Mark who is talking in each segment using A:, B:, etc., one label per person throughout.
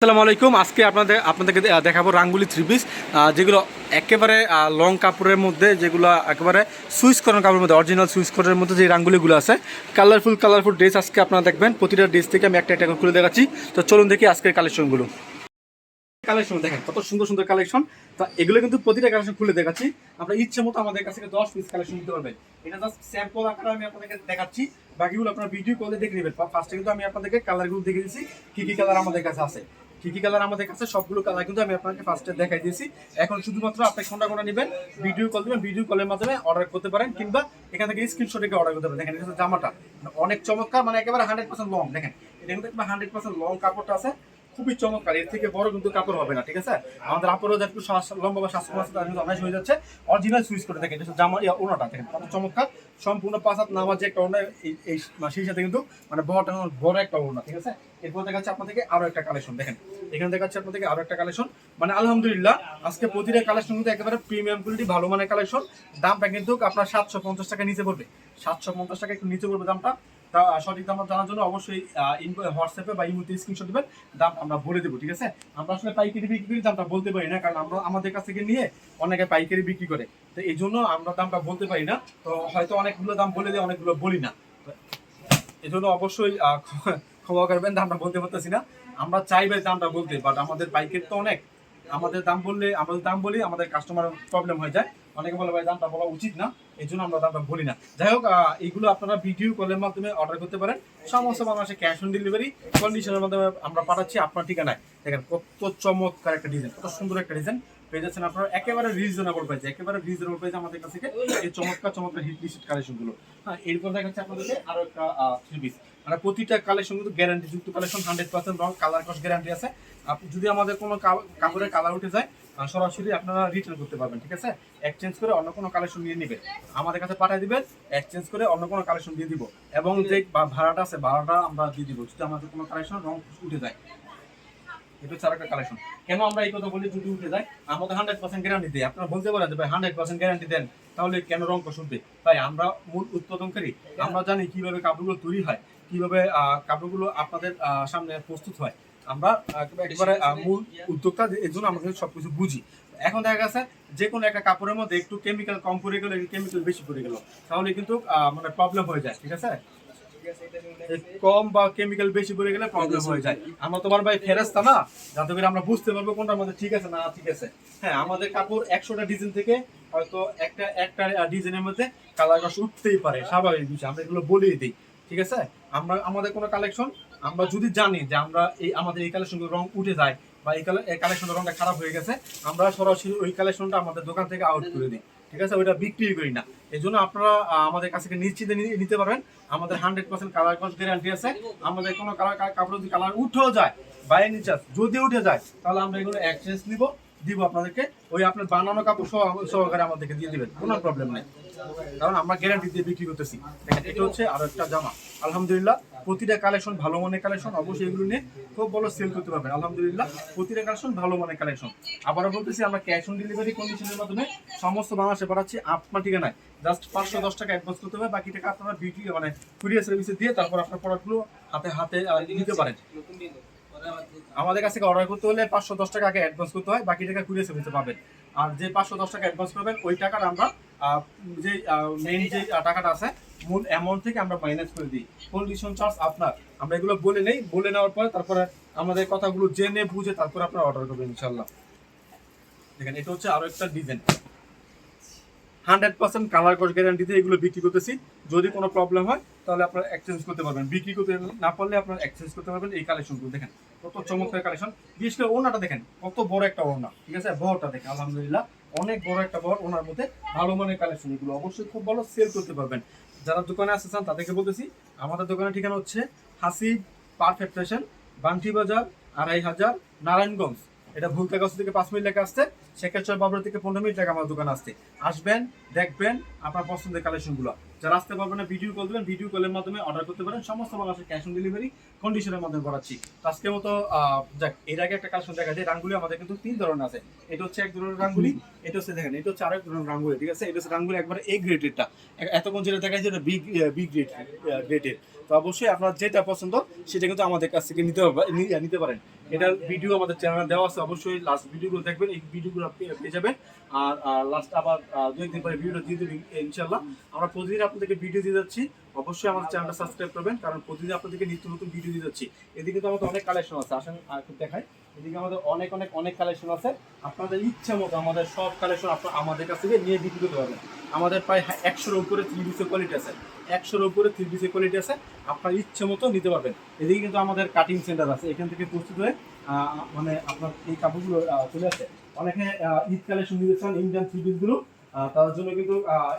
A: আসসালামু আলাইকুম। আজকে আপনাদের, আপনাদেরকে দেখাবো রাঙ্গুলি থ্রি পিস যেগুলো একেবারে লং কাপড়ের মধ্যে, যেগুলো একেবারে সুইচ করার কাপড়ের মধ্যে অরিজিনাল সুইচ করার মধ্যে যে রাঙ্গুলিগুলো আছে কালারফুল কালারফুল ড্রেস আজকে আপনারা দেখবেন। প্রতিটা ড্রেস থেকে আমি একটা একটা খুলে দেখাচ্ছি। তো চলুন দেখি আজকের কালেকশনগুলো কালেকশন দেখেন, কত সুন্দর সুন্দর কালেকশন তো এগুলো কিন্তু প্রতিটা কালেকশন খুলে দেখাচ্ছি। আপনার ইচ্ছে মতো আমাদের কাছ থেকে দশ পিস কালেকশন নিতে পারবেন। এটা জাস্ট স্যাম্পল আকারে আমি আপনাদেরকে দেখাচ্ছি। বাকিগুলো আপনারা ভিডিও কলে দেখে নেবেন। ফার্স্টে কিন্তু আমি আপনাদেরকে কালারগুলো দেখে দিচ্ছি, কি কি কালার আমাদের কাছে আছে। কি কি কালার আমাদের কাছে, সবগুলো কালার কিন্তু আমি আপনাকে ফার্স্টে দেখাই দিয়েছি। এখন শুধুমাত্র আপনি কোনটা কোনটা নেবেন ভিডিও কল দিবেন ভিডিও কলের মাধ্যমে অর্ডার করতে পারেন কিংবা এখান থেকে স্ক্রিনশট রেখে অর্ডার করতে পারেন। দেখেন, এটা জামাটা। অনেক চমৎকার মানে একেবারে হান্ড্রেড পার্সেন্ট লং দেখেন, এটা কিন্তু হান্ড্রেড পার্সেন্ট লং কাপড়টা আছে। খুবই চমৎকার। এর থেকে বড় কিন্তু কাপড় হবে না ঠিক আছে? আমাদের আপুরও একটু লম্বা বা স্বাস্থ্য আছে তার কিন্তু অনায়াস হয়ে যাচ্ছে। অরিজিনাল সুইচ করে দেখেন জামা ইয়া, ওনাটা দেখেন কত চমৎকার। সম্পূর্ণ পাঁচ হাত নামার যে একটা ওনা এই সেই সাথে কিন্তু মানে বড়টা বড় একটা ওনা ঠিক আছে? এরপর দেখাচ্ছে আপনাদেরকে আরও একটা কালেকশন দেখেন। এখানে দেখাচ্ছে আপনাদেরকে আরও একটা কালেকশন মানে আলহামদুলিল্লাহ আজকে প্রতিটা কালেকশন কিন্তু একেবারে প্রিমিয়াম কোয়ালিটি ভালো মানের কালেকশন দামটা কিন্তু আপনার সাতশো পঞ্চাশ টাকা নিচে পড়বে। সাতশো পঞ্চাশ টাকা একটু নিচে পড়বে দামটা। তা সঠিক দাম জানার জন্য অবশ্যই হোয়াটসঅ্যাপে বা ইমোতে স্ক্রিনশট দেবেন, দাম আমরা বলে দেবো, ঠিক আছে? আমরা আসলে পাইকারি বিক্রি করি দামটা বলতে পারি না, কারণ আমরা আমাদের কাছ থেকে নিয়ে অনেকে পাইকারি বিক্রি করে। তো এই জন্য আমরা দামটা বলতে পারি না, তো হয়তো অনেকগুলো দাম বলে দিই অনেকগুলো বলি না। এই জন্য অবশ্যই ক্ষমা করবেন, দামটা বলতে পারতেছি না। আমরা চাইবে দামটা বলতে বাট আমাদের পাইকারি তো অনেক। আমাদের দাম বললে, আমাদের দাম বলি, আমাদের কাস্টমার প্রবলেম হয়ে যায়। অনেকে বলে, ভাই, দামটা বলা উচিত না। এই জন্য আমরা দামটা বলি না। যাই হোক এইগুলো আপনারা ভিডিও কলের মাধ্যমে অর্ডার করতে পারেন। সমস্ত বাংলাদেশে ক্যাশ অন ডেলিভারি কন্ডিশনের মাধ্যমে আমরা পাঠাচ্ছি আপনার ঠিকানায়। দেখেন, কত চমৎকার একটা ডিজাইন কত সুন্দর একটা ডিজাইন পেয়ে যাচ্ছেন আপনারা একেবারে রিজনেবল প্রাইস একেবারে রিজনেবল প্রাইস আমাদের কাছ থেকে এই চমৎকার চমৎকার হিট লিস্ট কালেকশনগুলো। হ্যাঁ এরপর দেখাচ্ছে আপনাদেরকে আরও একটা থ্রি পিস মানে প্রতিটা কালেকশন কিন্তু গ্যারান্টি যুক্ত কালেকশন হান্ড্রেড পার্সেন্ট রং কালার কস গ্যারান্টি আছে। যদি আমাদের কোনো কাপড়ের কালার উঠে যায় সরাসরি আপনারা রিটার্ন করতে পারবেন ঠিক আছে? এক্সচেঞ্জ করে অন্য কোনো কালেকশন নিয়ে নেবেন। আমাদের কাছে পাঠিয়ে দিবেন এক্সচেঞ্জ করে অন্য কোনো কালেকশন দিয়ে দিব। এবং যে ভাড়াটা আছে ভাড়াটা আমরা দিয়ে দিব যদি আমাদের কোনো কালেকশন রং উঠে যায়। এটা হচ্ছে আরেকটা কালেকশন কেন আমরা এই কথা বলি যদি উঠে যায় আমাদের হান্ড্রেড পার্সেন্ট গ্যারান্টি দেয়। আপনারা বলতে পারেন যে ভাই হান্ড্রেড পার্সেন্ট গ্যারান্টি দেন তাহলে কেন রং শুনবে তাই আমরা মূল উৎপাদনকারী। আমরা জানি কীভাবে কাপড়গুলো তৈরি হয়। কীভাবে আহ, কাপড়গুলো আপনাদের আহ, সামনে প্রস্তুত হয় আমরা একবারে মূল উদ্যোক্তা এর জন্য আমরা সবকিছু বুঝি। এখন দেখা গেছে যে কোনো একটা কাপড়ের মধ্যে একটু কেমিক্যাল কম পড়ে গেলো কেমিক্যাল বেশি পড়ে গেল তাহলে কিন্তু মানে প্রবলেম হয়ে যায় ঠিক আছে? কম বা কেমিক্যাল বেশি পড়ে গেলে প্রবলেম হয়ে যায়। আমরা তোমার ভাই ফেরাস্তা না যাতে করে আমরা বুঝতে পারব কোনটা মধ্যে ঠিক আছে না ঠিক আছে। হ্যাঁ আমাদের কাপড় একশোটা ডিজাইন থেকে হয়তো একটা একটা ডিজাইনের মধ্যে কালার কস উঠতেই পারে স্বাভাবিক বিষয় আমরা এগুলো বলেই দিই। ঠিক আছে? আমরা আমাদের কোনো কালেকশন আমরা যদি জানি যে আমরা এই আমাদের এই কালেকশনগুলো রং উঠে যায় বা এই কালেকশনের রংটা খারাপ হয়ে গেছে আমরা সরাসরি ওই কালেকশনটা আমাদের দোকান থেকে আউট করে দিই। ঠিক আছে? ওইটা বিক্রি করি না। এই জন্য আপনারা আমাদের কাছ নিশ্চিতে নিতে পারবেন। আমাদের হান্ড্রেড পার্সেন্ট কালার কস গ্যারান্টি আছে। আমাদের কোনো কালার কাপড় যদি কালার উঠেও যায় বাই নিচার যদি উঠে যায় তাহলে আমরা এগুলো এক্সচেঞ্জ নিব দিব আপনাদেরকে। ওই আপনার বানানো কাপড় সহ- সহকারে আমাদেরকে দিয়ে দিবেন। কোনো প্রবলেম নেই। কারণ আমরা গ্যারান্টি দিয়ে বিক্রি করতেছি। এটা হচ্ছে আরও একটা জামা। আলহামদুলিল্লাহ, প্রতিটা কালেকশন ভালো মানের কালেকশন অবশ্যই এগুলো নিয়ে খুব ভালো সেল করতে পারবেন। আলহামদুলিল্লাহ, প্রতিটা কালেকশন ভালো মানের কালেকশন আবারও বলতেছি, আমরা ক্যাশ অন ডেলিভারি কন্ডিশনের মাধ্যমে সমস্ত বাংলাদেশে পাঠাচ্ছি, আপনার ঠিকানায়। জাস্ট পাঁচশো দশ টাকা অ্যাডভান্স করতে হবে, বাকি টাকা আপনারা বিউটি মানে কুরিয়ার সার্ভিসে দিয়ে তারপর আপনার প্রোডাক্টগুলো হাতে হাতে নিতে পারেন। আমাদের কাছ থেকে অর্ডার করতে হলে পাঁচশো দশ টাকা আগে অ্যাডভান্স করতে হয়, বাকি টাকা কুরিয়ার সার্ভিসে পাবেন। আর যে পাঁচশো দশ টাকা অ্যাডভান্স করবেন, ওই টাকার আমরা যে মেইন যে টাকাটা আছে, মূল অ্যামাউন্ট থেকে আমরা মাইনাস করে দিই। কন্ডিশন চার্জ আপনার। আমরা এগুলো বলে নেই। বলে নেওয়ার পরে তারপরে আমাদের কথাগুলো জেনে বুঝে তারপরে আপনারা অর্ডার করবেন ইনশাল্লাহ দেখেন, এটা হচ্ছে আরও একটা ডিজাইন হান্ড্রেড পার্সেন্ট কালার কস গ্যারান্টিতে এগুলো বিক্রি করতেছি। যদি কোনো প্রবলেম হয়, তাহলে আপনারা এক্সচেঞ্জ করতে পারবেন। বিক্রি করতে না পারলে আপনারা এক্সচেঞ্জ করতে পারবেন এই কালেকশনগুলো দেখেন, কত চমৎকার কালেকশন বিশেষ করে ওনাটা দেখেন, কত বড় একটা ওনা ঠিক আছে? বড়টা দেখেন, আলহামদুলিল্লাহ, অনেক বড় একটা বড় ওনার মধ্যে ভালো মানের কালেকশন এগুলো অবশ্যই খুব ভালো সেল করতে পারবেন। যারা দোকানে আসতে চান, তাদেরকে বলতেছি, আমাদের দোকানের ঠিকানা হচ্ছে হাসিব পারফেক্ট ফ্যাশন বান্টি বাজার, আড়াই হাজার, নারায়ণগঞ্জ। এটা ভুলকাগজ থেকে পাঁচ মিনিট লেখা আসতে শেখেশ্বর বাবুর থেকে পনেরো মিনিট লেখা আমার দোকান আসতে। আসবেন, দেখবেন আপনার পছন্দের কালেকশনগুলো। যারা আসতে পারবেন না ভিডিও কল দেবেন, ভিডিও কলের মাধ্যমে অর্ডার করতে পারেন। সমস্ত বাংলাদেশের ক্যাশ অন ডেলিভারি কন্ডিশনের মাধ্যমে করাচ্ছি। আজকের মতো যাক, এর আগে একটা কালেকশন দেখা যায়, রাঙ্গুলি আমাদের কিন্তু তিন ধরনের আছে। এটা হচ্ছে এক ধরনের রাঙ্গুলি, এটা হচ্ছে দেখেন, এটা হচ্ছে আরেক ধরনের রাঙ্গুলি, ঠিক আছে? এটা হচ্ছে রাঙ্গুলি একবার এ গ্রেডেরটা এতক্ষণ যেটা দেখা যায় এটা বি গ্রেড গ্রেডের তো অবশ্যই আপনার যেটা পছন্দ, সেটা কিন্তু আমাদের কাছ থেকে নিতে নিতে পারেন। এটার ভিডিও আমাদের চ্যানেলে দেওয়া আছে, অবশ্যই লাস্ট ভিডিওগুলো দেখবেন, এই ভিডিওগুলো পেয়ে যাবেন। আর লাস্ট আবার দু একদিন পরে দিয়ে দেবেন ইনশাল্লাহ আমরা প্রতিদিন আপনাদেরকে ভিডিও দিয়ে যাচ্ছি। অবশ্যই আমাদের চ্যানেলটা সাবস্ক্রাইব করবেন, কারণ প্রতিদিন আপনাদেরকে নিত্য নতুন ভিডিও দিয়ে যাচ্ছি। এদিকে তো আমাদের অনেক কালেকশন আছে, আসেন একটু এদিকে আমাদের অনেক অনেক অনেক কালেকশন আছে। আপনাদের ইচ্ছা মতো আমাদের সব কালেকশন আপনার আমাদের কাছ থেকে নিয়ে বিক্রি করতে পারবেন। আমাদের প্রায় একশোর উপরে থ্রি পিসের কোয়ালিটি আছে। একশোর উপরে থ্রি পিসের কোয়ালিটি আছে। আপনার ইচ্ছে মতো নিতে পারবেন। এদিকে কিন্তু আমাদের কাটিং সেন্টার আছে। এখান থেকে প্রস্তুত হয়ে মানে আপনার এই কাপড়গুলো চলে আসে। অনেকে আহ, ঈদ কালেকশন চান ইন্ডিয়ান থ্রি পিসগুলো তার জন্য কিন্তু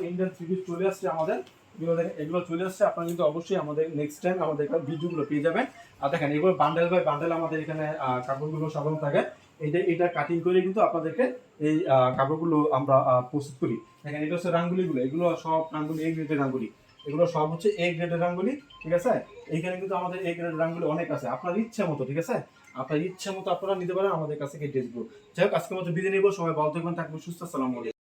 A: ইন্ডিয়ান থ্রি পিস চলে আসছে আমাদের। এগুলো দেখেন এগুলো চলে আসছে। আপনারা কিন্তু অবশ্যই আমাদের নেক্সট টাইম আমাদের এখানে ভিডিওগুলো পেয়ে যাবেন। আর দেখেন এগুলো বান্ডেল বাই বান্ডেল আমাদের এখানে কাপড়গুলো সাজানো থাকে। এটা এটা কাটিং করে কিন্তু আপনাদেরকে এই কাপড়গুলো আমরা প্রস্তুত করি। দেখেন এটা হচ্ছে রাঙ্গুলিগুলো। এগুলো সব রাঙ্গুলি এই গ্রেডের রাঙ্গুলি। এগুলো সব হচ্ছে এ গ্রেডের রাঙ্গুলি ঠিক আছে? এইখানে কিন্তু আমাদের এ গ্রেডের রাঙ্গুলি অনেক আছে। আপনার ইচ্ছা মতো ঠিক আছে? আপনার ইচ্ছে মতো আপনারা নিতে পারেন আমাদের কাছে ড্রেসগুলো যাই হোক, আজকের মতো বিদায় নিব। সবাই ভালো থাকবেন থাকবেন, সুস্থ। আলাইকুম।